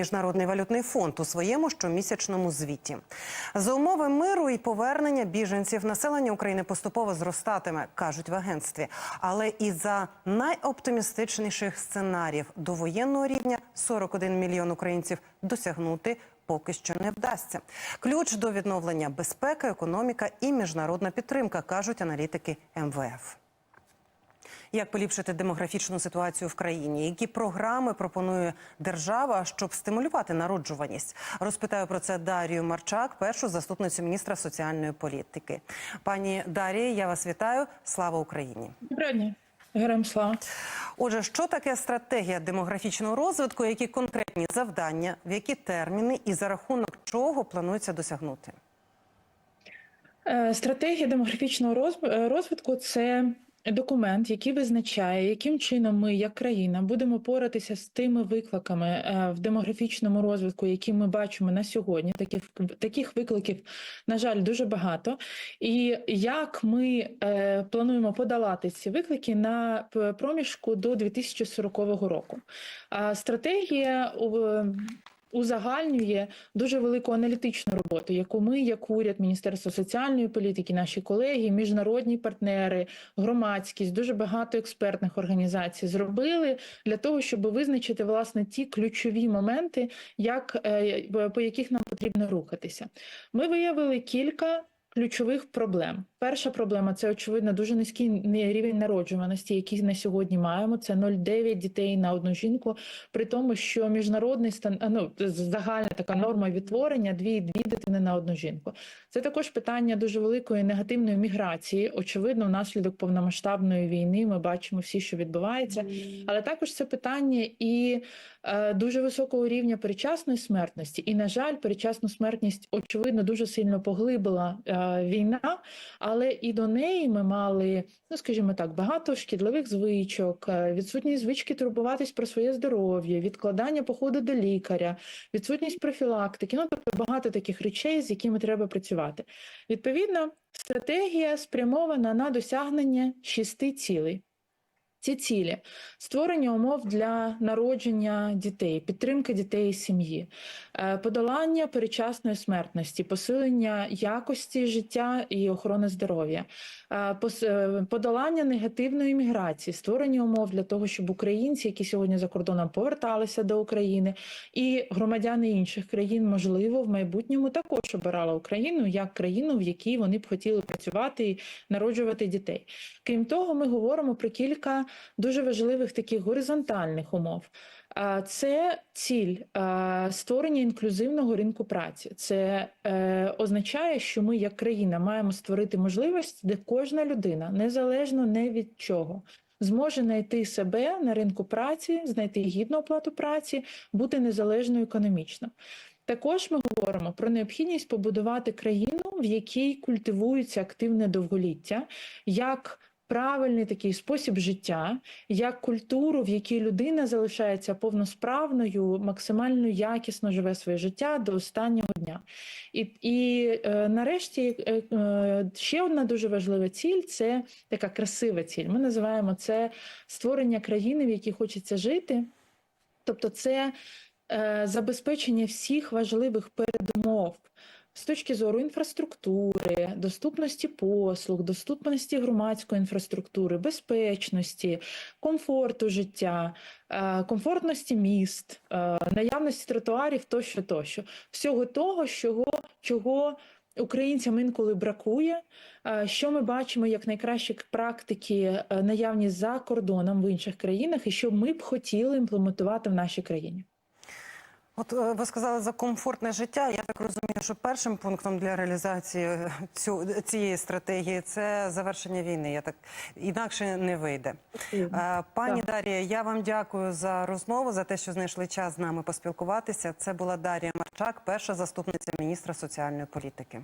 міжнародний валютний фонд у своєму щомісячному звіті. За умови миру і повернення біженців населення України поступово зростатиме, кажуть в агентстві. Але і за найоптимістичніших сценаріїв до воєнного рівня 41 мільйон українців досягнути поки що не вдасться. Ключ до відновлення безпека, економіка і міжнародна підтримка, кажуть аналітики МВФ. Як поліпшити демографічну ситуацію в країні? Які програми пропонує держава, щоб стимулювати народжуваність? Розпитаю про це Дарію Марчак, першу заступницю міністра соціальної політики. Пані Дарія, я вас вітаю. Слава Україні! Доброго дня. Героям слава. Отже, що таке стратегія демографічного розвитку? Які конкретні завдання, в які терміни і за рахунок чого планується досягнути? Е, Стратегія демографічного е, розвитку це документ, який визначає, яким чином ми, як країна, будемо поратися з тими викликами е, в демографічному розвитку, які ми бачимо на сьогодні. Таких таких викликів, на жаль, дуже багато. І як ми е, плануємо подолати ці виклики на проміжку до 2040 року. А стратегія узагальнює дуже велику аналітичну роботу, яку ми, як уряд, Міністерство соціальної політики, наші колеги, міжнародні партнери, громадськість, дуже багато експертних організацій зробили для того, щоб визначити власне ті ключові моменти, як е, по яких нам потрібно рухатися. Ми виявили кілька. Ключових проблем. Перша проблема це очевидно дуже низький рівень народжуваності, який на сьогодні маємо. Це 0,9 дітей на одну жінку. При тому, що міжнародний стан ну, загальна така норма відтворення дві, дві дитини на одну жінку. Це також питання дуже великої негативної міграції. Очевидно, внаслідок повномасштабної війни ми бачимо всі, що відбувається, але також це питання і дуже високого рівня перечасної смертності. І, на жаль, перечасну смертність очевидно дуже сильно поглибила е, війна, але і до неї ми мали, ну скажімо так, багато шкідливих звичок, е, відсутність звички турбуватись про своє здоров'я, відкладання походу до лікаря, відсутність профілактики. Ну тобто багато таких речей, з якими треба працювати. Відповідно, стратегія спрямована на досягнення шести цілей. Ці цілі. Створення умов для народження дітей, підтримка дітей і сім'ї, е, подолання перечасної смертності, посилення якості життя і охорони здоров'я, е, е, подолання негативної міграції, створення умов для того, щоб українці, які сьогодні за кордоном поверталися до України, і громадяни інших країн, можливо, в майбутньому також обирали Україну як країну, в якій вони б хотіли працювати і народжувати дітей. Крім того, ми говоримо про кілька дуже важливих таких горизонтальних умов. Це ціль створення інклюзивного ринку праці. Це е, означає, що ми, як країна, маємо створити можливість, де кожна людина, незалежно не від чого, зможе знайти себе на ринку праці, знайти гідну оплату праці, бути незалежною економічно. Також ми говоримо про необхідність побудувати країну, в якій культивується активне довголіття, як правильний такий спосіб життя, як культуру, в якій людина залишається повносправною, максимально якісно живе своє життя до останнього дня. І, і е, нарешті е, е, ще одна дуже важлива ціль це така красива ціль. Ми називаємо це створення країни, в якій хочеться жити. Тобто, це забезпечення всіх важливих передумов з точки зору інфраструктури, доступності послуг, доступності громадської інфраструктури, безпечності, комфорту життя, е, комфортності міст, е, наявності тротуарів тощо, тощо. Всього того, чого, чого українцям інколи бракує, е, що ми бачимо як найкращі практики е, наявні за кордоном в інших країнах, і що ми б хотіли імплементувати в нашій країні. От е, ви сказали за комфортне життя. Я так розумію, що першим пунктом для реалізації е, цю, цієї стратегії це завершення війни. Я так інакше не вийде. Е, Пані Так. Дарія, я вам дякую за розмову, за те, що знайшли час з нами поспілкуватися. Це була Дарія Марчак, перша заступниця міністра соціальної політики.